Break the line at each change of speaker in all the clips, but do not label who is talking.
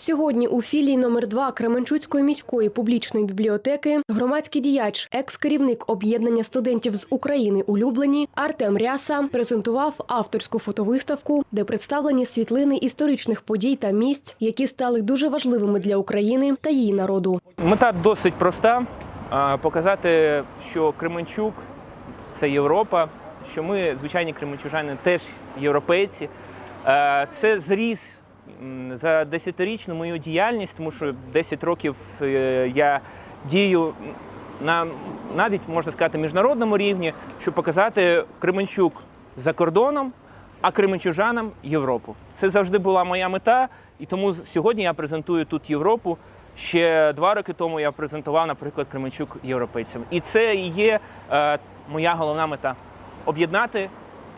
Сьогодні у філії номер 2 Кременчуцької міської публічної бібліотеки громадський діяч, екс-керівник об'єднання студентів з України улюблені Артем Ряса презентував авторську фотовиставку, де представлені світлини історичних подій та місць, які стали дуже важливими для України та її народу.
Мета досить проста: показати, що Кременчук це Європа, що ми, звичайні кременчужани, теж європейці. Це зріз за десятирічну мою діяльність, тому що 10 років е, я дію на навіть можна сказати міжнародному рівні, щоб показати Кременчук за кордоном, а кременчужанам Європу. Це завжди була моя мета, і тому сьогодні я презентую тут Європу. Ще два роки тому я презентував, наприклад, Кременчук європейцям. І це і є е, моя головна мета об'єднати,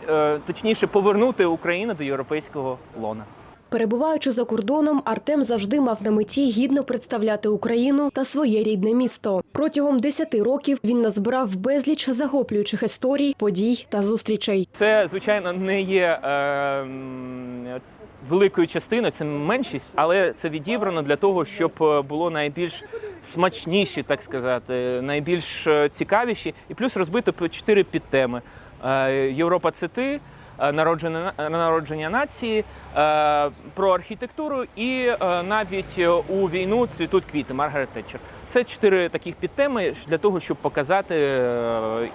е, точніше, повернути Україну до європейського лона.
Перебуваючи за кордоном, Артем завжди мав на меті гідно представляти Україну та своє рідне місто. Протягом 10 років він назбирав безліч захоплюючих історій, подій та зустрічей.
Це, звичайно, не є е, великою частиною, це меншість, але це відібрано для того, щоб е, було найбільш смачніші, так сказати, найбільш е, цікавіші, і плюс розбито по чотири підтеми: Е, Європа це ти. Е, Народження народження нації е, про архітектуру і е, навіть у війну цвітуть квіти Маргарет Тетчер. Це чотири таких підтеми для того, щоб показати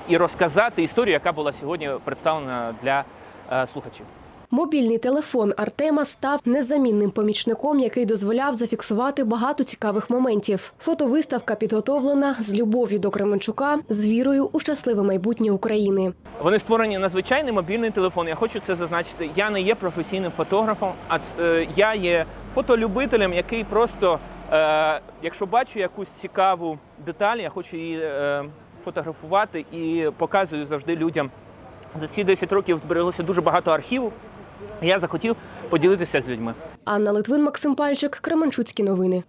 і розказати історію, яка була сьогодні представлена для слухачів.
Мобільний телефон Артема став незамінним помічником, який дозволяв зафіксувати багато цікавих моментів. Фотовиставка підготовлена з любов'ю до Кременчука, з вірою у щасливе майбутнє України.
Вони створені на звичайний мобільний телефон. Я хочу це зазначити. Я не є професійним фотографом, а е, я є фотолюбителем, який просто, е, якщо бачу якусь цікаву деталь, я хочу її е, сфотографувати і показую завжди людям. За ці 10 років збереглося дуже багато архіву. Я захотів поділитися з людьми.
Анна Литвин, Максим Пальчик, Кременчуцькі новини.